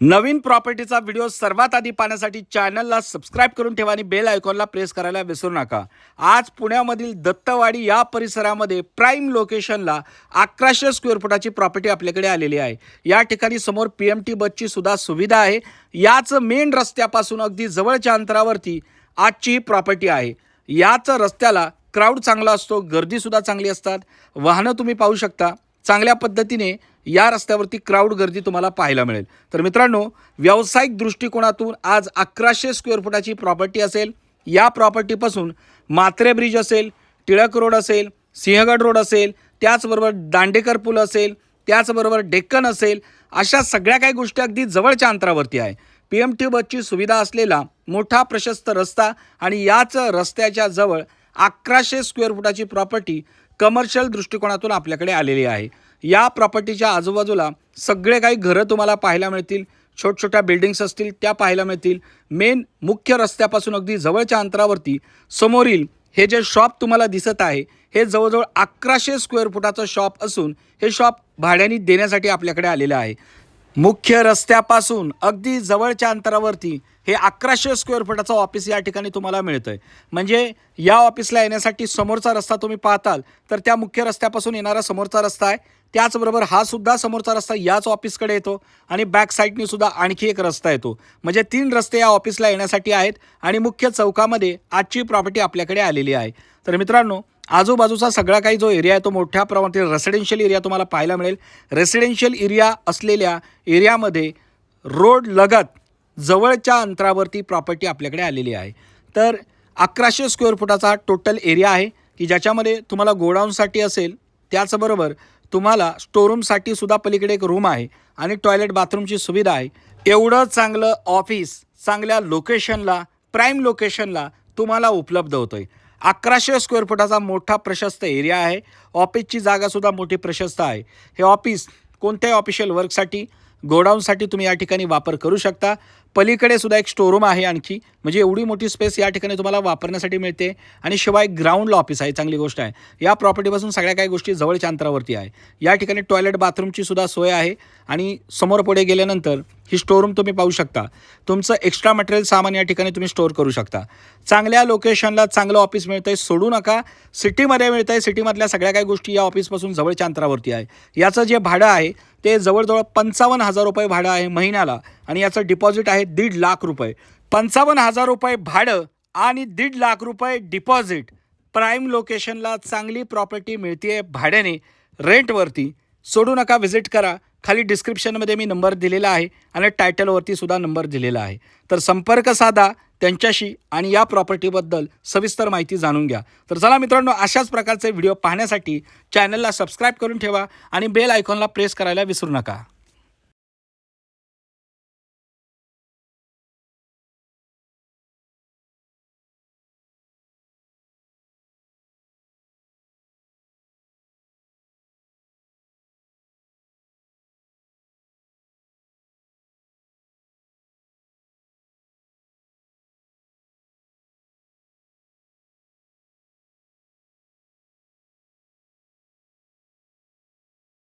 नवीन प्रॉपर्टीचा video सर्वात आधी पाहण्यासाठी चॅनलला सबस्क्राईब करून ठेवा आणि बेल आयकॉनला प्रेस करायला विसरू नका. आज पुण्यामधील दत्तवाडी या परिसरामध्ये प्राईम लोकेशनला अकराशे स्क्वेअर फुटाची प्रॉपर्टी आपल्याकडे आलेली आहे. या ठिकाणी समोर पी एम टी बसची सुद्धा सुविधा आहे. याच मेन रस्त्यापासून अगदी जवळच्या अंतरावरती आजची ही प्रॉपर्टी आहे. याच रस्त्याला क्राऊड चांगला असतो गर्दीसुद्धा चांगली असतात. वाहनं तुम्ही पाहू शकता. चांगल्या पद्धतीने या रस्त्यावरती क्राऊड गर्दी तुम्हाला पाहायला मिळेल. तर मित्रांनो व्यावसायिक दृष्टिकोनातून आज अकराशे स्क्वेअर फुटाची प्रॉपर्टी असेल. या प्रॉपर्टीपासून मात्रे ब्रिज असेल टिळक रोड असेल सिंहगड रोड असेल त्याचबरोबर दांडेकर पूल असेल त्याचबरोबर डेक्कन असेल अशा सगळ्या काही गोष्टी अगदी जवळच्या अंतरावरती आहे. पी एम टी बसची सुविधा असलेला मोठा प्रशस्त रस्ता आणि याच रस्त्याच्या जवळ अकराशे स्क्वेअर फुटाची प्रॉपर्टी कमर्शियल दृष्टिकोनातून आपल्याकडे आलेली आहे. या प्रॉपर्टीच्या आजूबाजूला सगळे काही घरं तुम्हाला पाहायला मिळतील. छोटछोट्या बिल्डिंग्स असतील त्या पाहायला मिळतील. मेन मुख्य रस्त्यापासून अगदी जवळच्या अंतरावरती समोरील हे जे शॉप तुम्हाला दिसत आहे हे जवळजवळ अकराशे स्क्वेअर फुटाचं शॉप असून हे शॉप भाड्याने देण्यासाठी आपल्याकडे आलेलं आहे. मुख्य रस्त्यापासून अगदी जवळच्या अंतरावरती हे अकराशे स्क्वेअर फुटाचं ऑफिस या ठिकाणी तुम्हाला मिळतं आहे म्हणजे या ऑफिसला येण्यासाठी समोरचा रस्ता तुम्ही पाहताल तर त्या मुख्य रस्त्यापासून येणारा समोरचा रस्ता आहे. त्याचबरोबर हा सुद्धा समोरचा रस्ता याच ऑफिसकडे येतो आणि बॅक साईडनी सुद्धा आणखी एक रस्ता येतो. म्हणजे तीन रस्ते या ऑफिसला येण्यासाठी आहेत आणि मुख्य चौकामध्ये आजची प्रॉपर्टी आपल्याकडे आलेली आहे. तर मित्रांनो आजूबाजूचा सगळा काही जो एरिया आहे तो मोठ्या प्रमाणात रेसिडेन्शियल एरिया तुम्हाला पाहायला मिळेल. रेसिडेन्शियल एरिया असलेल्या एरियामध्ये रोड लगत जवळच्या अंतरावरती प्रॉपर्टी आपल्याकडे आलेली आहे. तर अकराशे स्क्वेअर फुटाचा टोटल एरिया आहे की ज्याच्यामध्ये तुम्हाला गोडाऊनसाठी असेल त्याचबरोबर तुम्हाला स्टोरूमसाठी सुद्धा पलीकडे एक रूम आहे आणि टॉयलेट बाथरूमची सुविधा आहे. एवढं चांगलं ऑफिस चांगल्या लोकेशनला प्राईम लोकेशनला तुम्हाला उपलब्ध होतं आहे अकराशे स्क्वेअर फुटाचा मोठा प्रशस्त एरिया आहे. ऑफिसची जागासुद्धा मोठी प्रशस्त आहे. हे ऑफिस कोणत्याही ऑफिशियल वर्कसाठी गोडाऊनसाठी तुम्ही या ठिकाणी वापर करू शकता. पलीकडे सुद्धा एक स्टोरूम आहे आणखी. म्हणजे एवढी मोठी स्पेस या ठिकाणी तुम्हाला वापरण्यासाठी मिळते. आणि शिवाय ग्राउंडला ऑफिस आहे. चांगली गोष्ट आहे. या प्रॉपर्टीपासून सगळ्या काही गोष्टी जवळच्या अंतरावरती आहे. या ठिकाणी टॉयलेट बाथरूमची सुद्धा सोय आहे. आणि समोर पुढे गेल्यानंतर ही स्टोरूम तुम्ही पाहू शकता. तुमचं एक्स्ट्रा मटेरियल सामान या ठिकाणी तुम्ही स्टोअर करू शकता. चांगल्या लोकेशनला चांगलं ऑफिस मिळतं आहे सोडू नका. सिटीमध्ये मिळतं आहे सिटीमधल्या सगळ्या काही गोष्टी या ऑफिसपासून जवळच्या अंतरावरती आहे. याचं जे भाडं आहे ते जवळजवळ पंचावन्न हजार रुपये भाडं आहे महिन्याला आणि याचं डिपॉझिट आहे दीड लाख रुपये. पंचावन्न हजार रुपये भाडं आणि दीड लाख रुपये डिपॉझिट प्राईम लोकेशनला चांगली प्रॉपर्टी मिळते आहे भाड्याने रेंटवरती सोडू नका व्हिजिट करा. खाली डिस्क्रिप्शनमध्ये मी नंबर दिलेला आहे आणि टायटलवरती सुद्धा नंबर दिलेला आहे. तर संपर्क साधा त्यांच्याशी आणि या प्रॉपर्टीबद्दल सविस्तर माहिती जाणून घ्या. तर चला मित्रांनो अशाच प्रकारचे व्हिडिओ पाहण्यासाठी चॅनलला सबस्क्राईब करून ठेवा आणि बेल आयकॉनला प्रेस करायला विसरू नका.